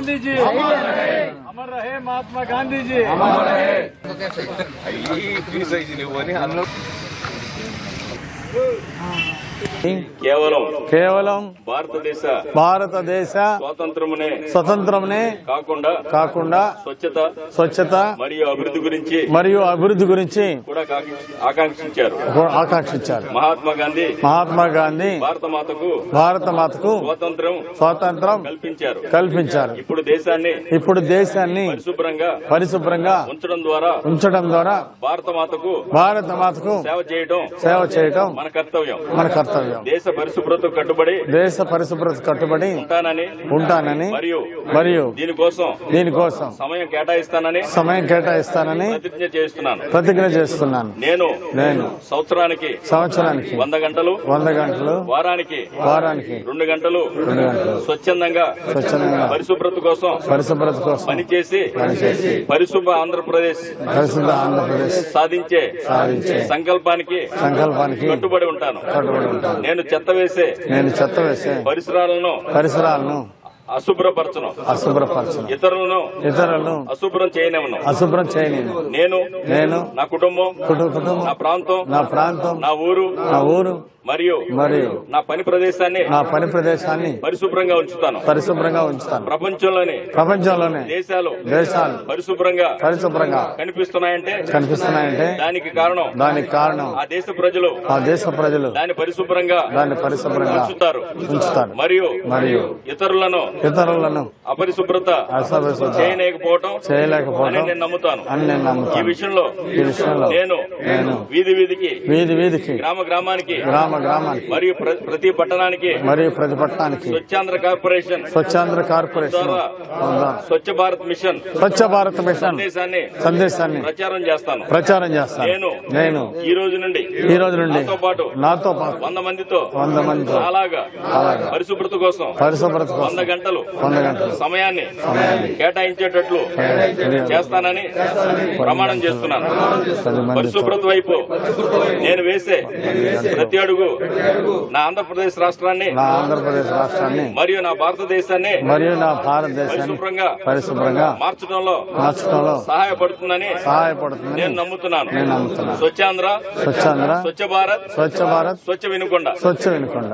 गांधी जी अमर रहे महात्मा गांधी जी కేవలం కేవలం భారతదేశ భారతదేశ స్వాతంత్రమునే స్వతంత్రమునే కాకుండా కాకుండా స్వచ్ఛత స్వచ్ఛత మరియు అభివృద్ధి గురించి మరియు అభివృద్ధి గురించి కూడా కాకి- ఆకాంక్షించారు. ఆకాంక్షించారు. మహాత్మా గాంధీ మహాత్మా గాంధీ భారత మాతకు భారత మాతకు స్వాతంత్రం స్వాతంత్రం కల్పించారు. కల్పించారు. ఇప్పుడు దేశాన్ని ఇప్పుడు దేశాన్ని పరిశుభ్రంగా పరిశుభ్రంగా ఉంచడం ద్వారా ఉంచడం ద్వారా భారత మాతకు భారత మాతకు సేవ చేయడం సేవ చేయటం మన కర్తవ్యం. మన కర్తవ్యం. దేశ పరిశుభ్రత కట్టుబడి దేశ పరిశుభ్రత కట్టుబడి ఉంటానని ఉంటానని మరియు మరియు దీనికోసం దీనికోసం సమయం కేటాయిస్తానని సమయం కేటాయిస్తానని ప్రతిజ్ఞ చేస్తున్నాను. ప్రతిజ్ఞ చేస్తున్నాను. నేను నేను సంవత్సరానికి సంవత్సరానికి వంద గంటలు వంద గంటలు వారానికి వారానికి రెండు గంటలు రెండు గంటలు స్వచ్ఛందంగా స్వచ్ఛందంగా పరిశుభ్రత కోసం పరిశుభ్రత కోసం పనిచేసి పనిచేసి పరిశుభ్ర ఆంధ్రప్రదేశ్ పరిశుద్ధ ఆంధ్రప్రదేశ్ సాధించే సాధించే సంకల్పానికి సంకల్పానికి కట్టుబడి ఉంటాను. కట్టుబడి ఉంటాను. నేను చెత్త వేసే నేను చెత్త వేసే పరిసరాలను పరిసరాలను అశుభ్రపరచను. అశుభ్రపరచను. ఇతరులను ఇతరులను అశుభ్రం చేయనివ్వను. అశుభ్రం చేయలేను నేను నేను నా కుటుంబం కుటుంబ కుటుంబం నా ప్రాంతం నా ప్రాంతం నా ఊరు నా ఊరు మరియు మరియు నా పని ప్రదేశాన్ని నా పని ప్రదేశాన్ని పరిశుభ్రంగా ఉంచుతాను. పరిశుభ్రంగా ఉంచుతాను. ప్రపంచంలోని ప్రపంచంలోనే దేశాలు దేశాలు పరిశుభ్రంగా పరిశుభ్రంగా కనిపిస్తున్నాయంటే కనిపిస్తున్నాయంటే దానికి కారణం దానికి కారణం ఆ దేశ ప్రజలు. ఆ దేశ ప్రజలు దాన్ని పరిశుభ్రంగా దాన్ని పరిశుభ్రంగా ఉంచుతారు. ఉంచుతారు. మరియు మరియు ఇతరులను ఇతరులను అపరిశుభ్రత చేయలేకపోవటం చేయలేకపోవడం నేను నమ్ముతాను. అని నేను ఈ నమ్ముతాను విషయంలో ఈ విషయంలో నేను నేను వీధి వీధికి వీధి వీధికి గ్రామ గ్రామానికి గ్రామ గ్రామానికి మరియు ప్ర- ప్రతి పట్టణానికి మరియు ప్రతిపట్నానికి Swachhandhra corporation Swachhandhra corporation Swachh Bharat mission Swachh Bharat mission సందేశాన్ని సందేశాన్ని ప్రచారం చేస్తాను. ప్రచారం చేస్తాను. నేను నేను ఈ రోజు నుండి ఈ రోజు నుండి నాతో పాటు నాతో పాటు వంద మందితో వంద మంది అలాగా అలాగా పరిశుభ్రత కోసం పరిశుభ్రత కోసం వంద గంటలు సమయాన్ని కేటాయించేటట్లు చేస్తానని ప్రమాణం చేస్తున్నాను. పరిశుభ్రత వైపు నేను వేసే ప్రతి అడుగు నా ఆంధ్రప్రదేశ్ రాష్ట్రాన్ని మరియు నా భారతదేశాన్ని మరియు నా భారతదేశాన్ని పరిశుభ్రంగా పరిశుభ్రంగా మార్చడంలో మార్చడంలో సహాయపడుతుందని సహాయపడుతుంది నేను నమ్ముతున్నాను. నేను నమ్ముతున్నాను. స్వచ్ఛాంధ్ర స్వచ్ఛాంధ్ర స్వచ్ఛ భారత్ స్వచ్ఛ భారత్ స్వచ్ఛ వినుకొండ. స్వచ్ఛ వినుకొండ.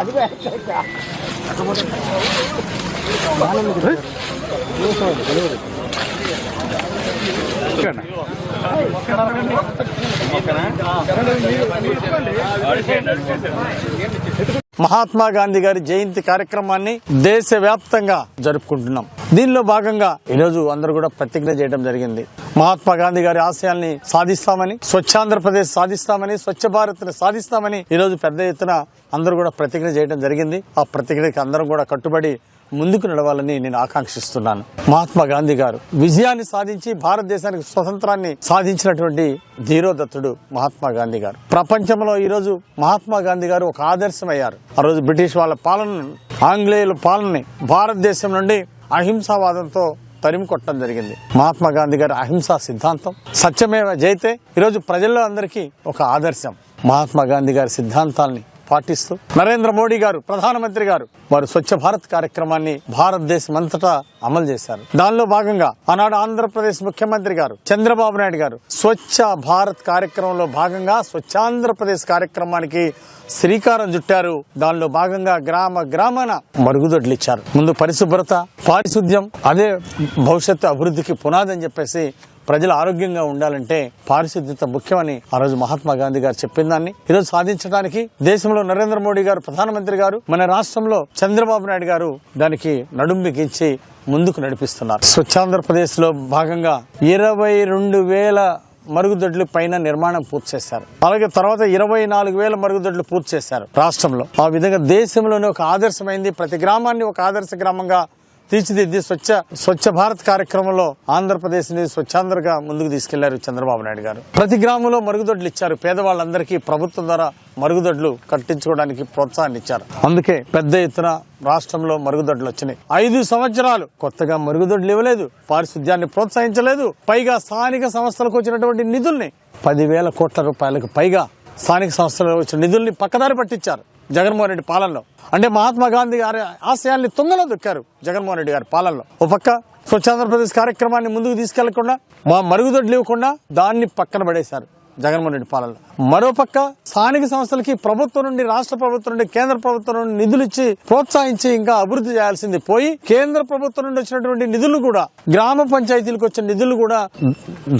அதுவே మహాత్మా గాంధీ గారి జయంతి కార్యక్రమాన్ని దేశవ్యాప్తంగా జరుపుకుంటున్నాం. దీనిలో భాగంగా ఈరోజు అందరూ కూడా ప్రతిజ్ఞ చేయడం జరిగింది. మహాత్మా గాంధీ గారి ఆశయాల్ని సాధిస్తామని స్వచ్ఛాంధ్రప్రదేశ్ సాధిస్తామని స్వచ్ఛ భారత్ సాధిస్తామని ఈరోజు పెద్ద ఎత్తున అందరూ కూడా ప్రతిజ్ఞ చేయడం జరిగింది. ఆ ప్రతిజ్ఞకి అందరం కూడా కట్టుబడి ముందుకు నడవాలని నేను ఆకాంక్షిస్తున్నాను. మహాత్మా గాంధీ గారు విజయాన్ని సాధించి భారతదేశానికి స్వతంత్రాన్ని సాధించినటువంటి ధీరోదత్తుడు మహాత్మా గాంధీ గారు. ప్రపంచంలో ఈరోజు మహాత్మా గాంధీ గారు ఒక ఆదర్శం అయ్యారు ఆ రోజు బ్రిటిష్ వాళ్ళ పాలనను ఆంగ్లేయుల పాలనని భారతదేశం నుండి అహింసావాదంతో తరిమి కొట్టడం జరిగింది. మహాత్మా గాంధీ గారి అహింసా సిద్ధాంతం సత్యమేవ జైతే ఈరోజు ప్రజల్లో అందరికీ ఒక ఆదర్శం. మహాత్మా గాంధీ గారి సిద్ధాంతాల్ని పాటిస్తూ నరేంద్ర మోడీ గారు ప్రధానమంత్రి గారు వారు స్వచ్ఛ భారత్ కార్యక్రమాన్ని భారతదేశం అంతటా అమలు చేశారు. దానిలో భాగంగా ఆనాడు ఆంధ్రప్రదేశ్ ముఖ్యమంత్రి గారు చంద్రబాబు నాయుడు గారు స్వచ్ఛ భారత్ కార్యక్రమంలో భాగంగా స్వచ్ఛాంధ్రప్రదేశ్ కార్యక్రమానికి శ్రీకారం చుట్టారు. దానిలో భాగంగా గ్రామ గ్రామాన మరుగుదొడ్లు ఇచ్చారు. ముందు పరిశుభ్రత పారిశుద్ధ్యం అదే భవిష్యత్తు అభివృద్ధికి పునాదని చెప్పేసి ప్రజలు ఆరోగ్యంగా ఉండాలంటే పారిశుద్ధ్యత ముఖ్యమని ఆ రోజు మహాత్మా గాంధీ గారు చెప్పిన దాన్ని. ఈరోజు సాధించడానికి దేశంలో నరేంద్ర మోడీ గారు ప్రధానమంత్రి గారు మన రాష్ట్రంలో చంద్రబాబు నాయుడు గారు దానికి నడుం బిగించి ముందుకు నడిపిస్తున్నారు. స్వచ్ఛాంధ్రప్రదేశ్లో భాగంగా ఇరవై రెండు వేల మరుగుదొడ్లు పైన నిర్మాణం పూర్తి చేశారు. అలాగే తర్వాత ఇరవై నాలుగు వేల మరుగుదొడ్లు పూర్తి చేశారు రాష్ట్రంలో. ఆ విధంగా దేశంలోనే ఒక ఆదర్శమైంది. ప్రతి గ్రామాన్ని ఒక ఆదర్శ గ్రామంగా తీర్చిదిద్ది స్వచ్ఛ స్వచ్ఛ భారత్ కార్యక్రమంలో ఆంధ్రప్రదేశ్ని స్వచ్ఛాంధ్రగా ముందుకు తీసుకెళ్ళారు చంద్రబాబు నాయుడు గారు. ప్రతి గ్రామంలో మరుగుదొడ్లు ఇచ్చారు. పేదవాళ్ళందరికీ ప్రభుత్వం ద్వారా మరుగుదొడ్లు కట్టించుకోవడానికి ప్రోత్సాహాన్ని ఇచ్చారు. అందుకే పెద్ద ఎత్తున రాష్ట్రంలో మరుగుదొడ్లు వచ్చినాయి. ఐదు సంవత్సరాలు కొత్తగా మరుగుదొడ్లు ఇవ్వలేదు పారిశుద్ధ్యాన్ని ప్రోత్సహించలేదు పైగా స్థానిక సంస్థలకు వచ్చినటువంటి నిధుల్ని పదివేల కోట్ల రూపాయలకు పైగా స్థానిక సంస్థలకు వచ్చిన నిధుల్ని పక్కదారి పట్టించారు. జగన్మోహన్ రెడ్డి పాలనలో. అంటే మహాత్మా గాంధీ గారి ఆశయాల్ని తుంగలో దొక్కారు జగన్మోహన్ రెడ్డి గారి పాలనలో. ఓ పక్క స్వచ్ఛ ఆంధ్రప్రదేశ్ కార్యక్రమాన్ని ముందుకు తీసుకెళ్ళకుండా మా మరుగుదొడ్లు ఇవ్వకుండా దాన్ని పక్కన పడేశారు. జగన్మోహన్ రెడ్డి పాలనలో మరోపక్క స్థానిక సంస్థలకి ప్రభుత్వం నుండి రాష్ట్ర ప్రభుత్వం నుండి కేంద్ర ప్రభుత్వం నుండి నిధులు ఇచ్చి ప్రోత్సహించి ఇంకా అభివృద్ధి చేయాల్సింది పోయి కేంద్ర ప్రభుత్వం నుండి వచ్చినటువంటి నిధులు కూడా గ్రామ పంచాయతీలకు వచ్చిన నిధులు కూడా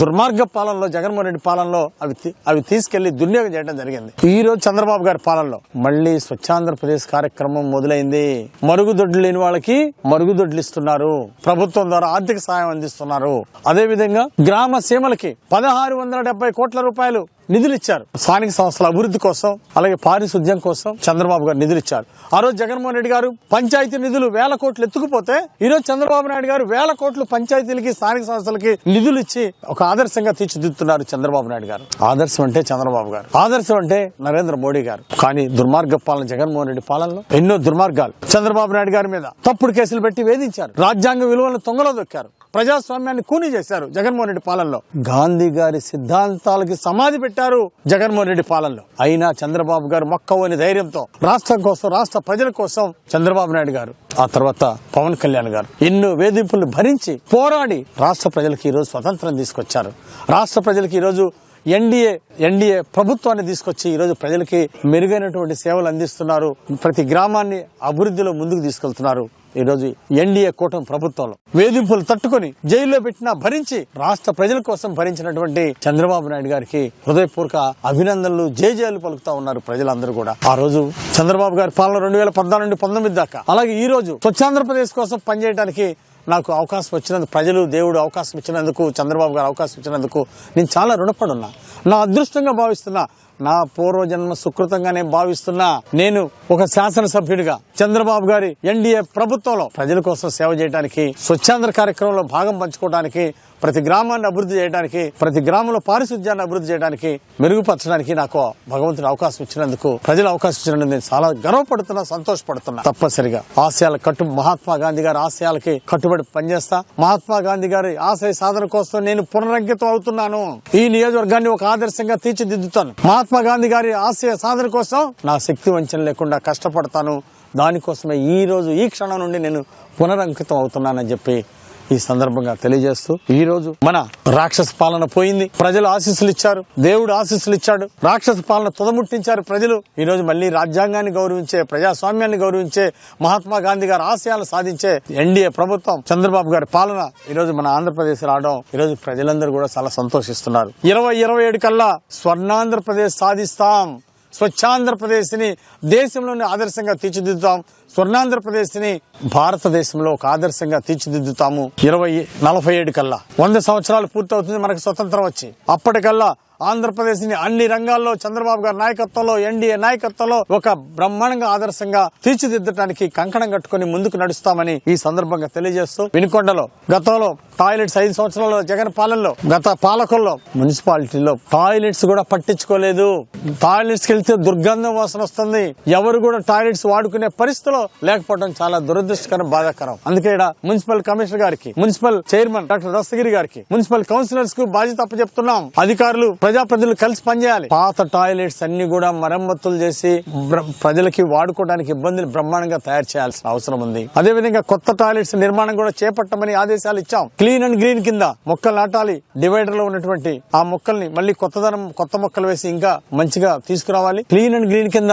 దుర్మార్గ పాలనలో జగన్మోహన్ రెడ్డి పాలనలో అవి అవి తీసుకెళ్ళి దుర్వినియోగం చేయడం జరిగింది. ఈ రోజు చంద్రబాబు గారి పాలనలో మళ్ళీ స్వచ్ఛాంధ్రప్రదేశ్ కార్యక్రమం మొదలైంది. మరుగుదొడ్లు లేని వాళ్ళకి మరుగుదొడ్లు ఇస్తున్నారు. ప్రభుత్వం ద్వారా ఆర్థిక సాయం అందిస్తున్నారు. అదేవిధంగా గ్రామ సీమలకి పదహారు వందల డెబ్బై కోట్ల రూపాయలు నిధులు ఇచ్చారు స్థానిక సంస్థల అభివృద్ధి కోసం అలాగే పారిశుద్ధ్యం కోసం చంద్రబాబు గారు నిధులు ఇచ్చారు ఆ రోజు జగన్మోహన్ రెడ్డి గారు పంచాయతీ నిధులు వేల కోట్లు ఎత్తుకుపోతే ఈ రోజు చంద్రబాబు నాయుడు గారు వేల కోట్లు పంచాయతీలకి స్థానిక సంస్థలకి నిధులు ఇచ్చి ఒక ఆదర్శంగా తీర్చిదిద్దుతున్నారు చంద్రబాబు నాయుడు గారు. ఆదర్శం అంటే చంద్రబాబు గారు. ఆదర్శం అంటే నరేంద్ర మోడీ గారు. కానీ దుర్మార్గ పాలన జగన్మోహన్ రెడ్డి పాలనలో ఎన్నో దుర్మార్గాలు చంద్రబాబు నాయుడు గారి మీద తప్పుడు కేసులు పెట్టి వేధించారు. రాజ్యాంగ విలువలను తొంగలో దొక్కారు. ప్రజాస్వామ్యాన్ని కూనీ చేశారు జగన్మోహన్ రెడ్డి పాలనలో. గాంధీ గారి సిద్ధాంతాలకి సమాధి పెట్టారు జగన్మోహన్ రెడ్డి పాలనలో. అయినా చంద్రబాబు గారు మొక్కవని ధైర్యంతో రాష్ట్రం కోసం రాష్ట్ర ప్రజల కోసం చంద్రబాబు నాయుడు గారు ఆ తర్వాత పవన్ కళ్యాణ్ గారు ఎన్నో వేధింపులు భరించి పోరాడి రాష్ట్ర ప్రజలకు ఈరోజు స్వతంత్రం తీసుకొచ్చారు. రాష్ట్ర ప్రజలకు ఈరోజు ఎన్డీఏ ఎన్డీఏ ప్రభుత్వాన్ని తీసుకొచ్చి ఈరోజు ప్రజలకి మెరుగైనటువంటి సేవలు అందిస్తున్నారు. ప్రతి గ్రామాన్ని అభివృద్ధిలో ముందుకు తీసుకెళ్తున్నారు. ఈరోజు ఎన్డీఏ కూటమి ప్రభుత్వంలో వేధింపులు తట్టుకొని జైల్లో పెట్టినా భరించి రాష్ట్ర ప్రజల కోసం భరించినటువంటి చంద్రబాబు నాయుడు గారికి హృదయపూర్వక అభినందనలు జేజేలు పలుకుతా ఉన్నారు ప్రజలందరూ కూడా. ఆ రోజు చంద్రబాబు గారి పాలన రెండు వేల పద్నాలుగు నుండి పంతొమ్మిది దాకా. అలాగే ఈ రోజు స్వచ్ఛాంధ్రప్రదేశ్ కోసం పనిచేయడానికి నాకు అవకాశం వచ్చినందుకు ప్రజలు దేవుడు అవకాశం ఇచ్చినందుకు చంద్రబాబు గారు అవకాశం ఇచ్చినందుకు నేను చాలా రుణపడున్నా నా అదృష్టంగా భావిస్తున్నా నా పూర్వజన్మ సుకృతంగానే భావిస్తున్నా నేను ఒక శాసనసభ్యుడిగా చంద్రబాబు గారి ఎన్డీఏ ప్రభుత్వంలో ప్రజల కోసం సేవ చేయడానికి స్వచ్ఛాంధ్ర కార్యక్రమంలో భాగం పంచుకోవడానికి ప్రతి గ్రామాన్ని అభివృద్ధి చేయడానికి ప్రతి గ్రామంలో పారిశుద్ధ్యాన్ని అభివృద్ధి చేయడానికి మెరుగుపరచడానికి నాకు భగవంతుడు అవకాశం ఇచ్చినందుకు ప్రజలు అవకాశం ఇచ్చినందుకు నేను చాలా గర్వపడుతున్నా సంతోషపడుతున్నా. తప్పనిసరిగా. ఆశయాల కట్టు మహాత్మా గాంధీ గారి ఆశయాలకి కట్టుబడి పనిచేస్తా. మహాత్మా గాంధీ గారి ఆశయ సాధన కోసం నేను పునరంకితం అవుతున్నాను. ఈ నియోజకవర్గాన్ని ఒక ఆదర్శంగా తీర్చిదిద్దుతాను. మహాత్మా గాంధీ గారి ఆశయ సాధన కోసం నా శక్తి వంచన లేకుండా కష్టపడతాను. దానికోసమే ఈ రోజు ఈ క్షణం నుండి నేను పునరంకితం అవుతున్నానని చెప్పి ఈ సందర్భంగా తెలియజేస్తూ ఈ రోజు మన రాక్షస పాలన పోయింది. ప్రజలు ఆశీస్సులు ఇచ్చారు. దేవుడు ఆశీస్సులు ఇచ్చాడు. రాక్షస పాలన తుదముట్టించారు ప్రజలు. ఈ రోజు మళ్ళీ రాజ్యాంగాన్ని గౌరవించే ప్రజాస్వామ్యాన్ని గౌరవించే మహాత్మా గాంధీ గారి ఆశయాలు సాధించే ఎన్డీఏ ప్రభుత్వం చంద్రబాబు గారి పాలన ఈ రోజు మన ఆంధ్రప్రదేశ్ రావడం ఈ రోజు ప్రజలందరూ కూడా చాలా సంతోషిస్తున్నారు. ఇరవై ఇరవై ఏడు కల్లా స్వర్ణాంధ్రప్రదేశ్ సాధిస్తాం. స్వచ్ఛాంధ్రప్రదేశ్ని దేశంలోని ఆదర్శంగా తీర్చిదిద్దుతాం స్వర్ణాంధ్రప్రదేశ్ని భారతదేశంలో ఒక ఆదర్శంగా తీర్చిదిద్దుతాము. ఇరవై నలభై ఏడు కల్లా. వంద సంవత్సరాలు పూర్తవుతుంది మనకు స్వతంత్రం వచ్చి. అప్పటికల్లా ఆంధ్రప్రదేశ్ని అన్ని రంగాల్లో చంద్రబాబు గారి నాయకత్వంలో ఎన్డీఏ నాయకత్వంలో ఒక బ్రహ్మాండంగా ఆదర్శంగా తీర్చిదిద్దడానికి కంకణం కట్టుకుని ముందుకు నడుస్తామని ఈ సందర్భంగా తెలియజేస్తూ వినుకొండలో గతంలో టాయిలెట్స్ ఐదు సంవత్సరాలలో జగన్ పాలనలో గత పాలకుల్లో మున్సిపాలిటీలో టాయిలెట్స్ కూడా పట్టించుకోలేదు. టాయిలెట్స్కి వెళ్తే దుర్గంధం వాసన వస్తుంది. ఎవరు కూడా టాయిలెట్స్ వాడుకునే పరిస్థితిలో లేకపోవడం చాలా దురదృష్టకరం బాధాకరం. అందుకే ఈడ మున్సిపల్ కమిషనర్ గారికి మున్సిపల్ చైర్మన్ డాక్టర్ దస్తగిరి గారికి మున్సిపల్ కౌన్సిలర్స్కు బాధ్యత అప్పచెప్తున్నాం. అధికారులు ప్రజాప్రతినిధులు కలిసి పనిచేయాలి. పాత టాయిలెట్స్ అన్ని కూడా మరమ్మతులు చేసి ప్రజలకి వాడుకోవడానికి ఇబ్బందులు బ్రహ్మాండంగా తయారు చేయాల్సిన అవసరం ఉంది. అదే విధంగా కొత్త టాయిలెట్స్ నిర్మాణం కూడా చేపట్టమని ఆదేశాలు ఇచ్చాం. క్లీన్ అండ్ గ్రీన్ కింద మొక్కలు నాటాలి. డివైడర్లో ఉన్నటువంటి ఆ మొక్కల్ని మళ్ళీ కొత్తదనం కొత్త మొక్కలు వేసి ఇంకా మంచిగా తీసుకురావాలి. క్లీన్ అండ్ గ్రీన్ కింద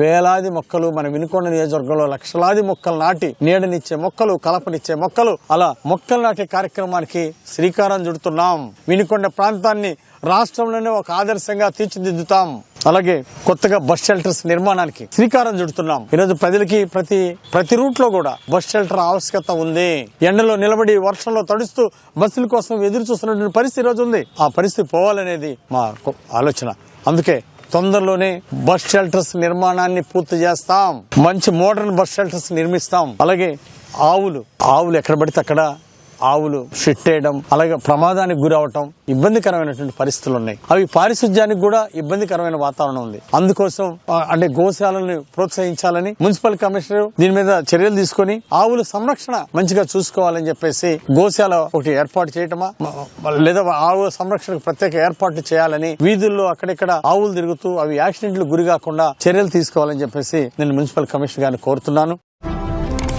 వేలాది మొక్కలు మన వినుకొండ నియోజకవర్గంలో లక్షలాది మొక్కలు నాటి నీడనిచ్చే మొక్కలు కలపనిచ్చే మొక్కలు అలా మొక్కలు నాటే కార్యక్రమానికి శ్రీకారం చుడుతున్నాం. వినుకొండ ప్రాంతాన్ని రాష్ట్రంలోనే ఒక ఆదర్శంగా తీర్చిదిద్దుతాం. అలాగే కొత్తగా బస్ షెల్టర్స్ నిర్మాణానికి శ్రీకారం చుడుతున్నాం. ఈరోజు ప్రజలకి ప్రతి ప్రతి రూట్లో కూడా బస్ షెల్టర్ ఆవశ్యకత ఉంది. ఎండలో నిలబడి వర్షంలో తడుస్తూ బస్సుల కోసం ఎదురు చూస్తున్నటువంటి పరిస్థితి ఈరోజు ఉంది. ఆ పరిస్థితి పోవాలనేది మా ఆలోచన. అందుకే తొందరలోనే బస్ షెల్టర్స్ నిర్మాణాన్ని పూర్తి చేస్తాం. మంచి మోడర్న్ బస్ షెల్టర్స్ నిర్మిస్తాం. అలాగే ఆవులు ఆవులు ఎక్కడ పడితే అక్కడ ఆవులు షిట్ వేయడం అలాగే ప్రమాదానికి గురవటం ఇబ్బందికరమైనటువంటి పరిస్థితులు ఉన్నాయి. అవి పారిశుద్ధ్యానికి కూడా ఇబ్బందికరమైన వాతావరణం ఉంది. అందుకోసం అంటే గోశాలను ప్రోత్సహించాలని మున్సిపల్ కమిషనర్ దీని మీద చర్యలు తీసుకొని ఆవుల సంరక్షణ మంచిగా చూసుకోవాలని చెప్పేసి గోశాల ఒకటి ఏర్పాటు చేయటమా లేదా ఆవుల సంరక్షణకు ప్రత్యేక ఏర్పాట్లు చేయాలని వీధుల్లో అక్కడిక్కడ ఆవులు తిరుగుతూ అవి యాక్సిడెంట్లు గురి కాకుండా చర్యలు తీసుకోవాలని చెప్పేసి నేను మున్సిపల్ కమిషనర్ గారిని కోరుతున్నాను.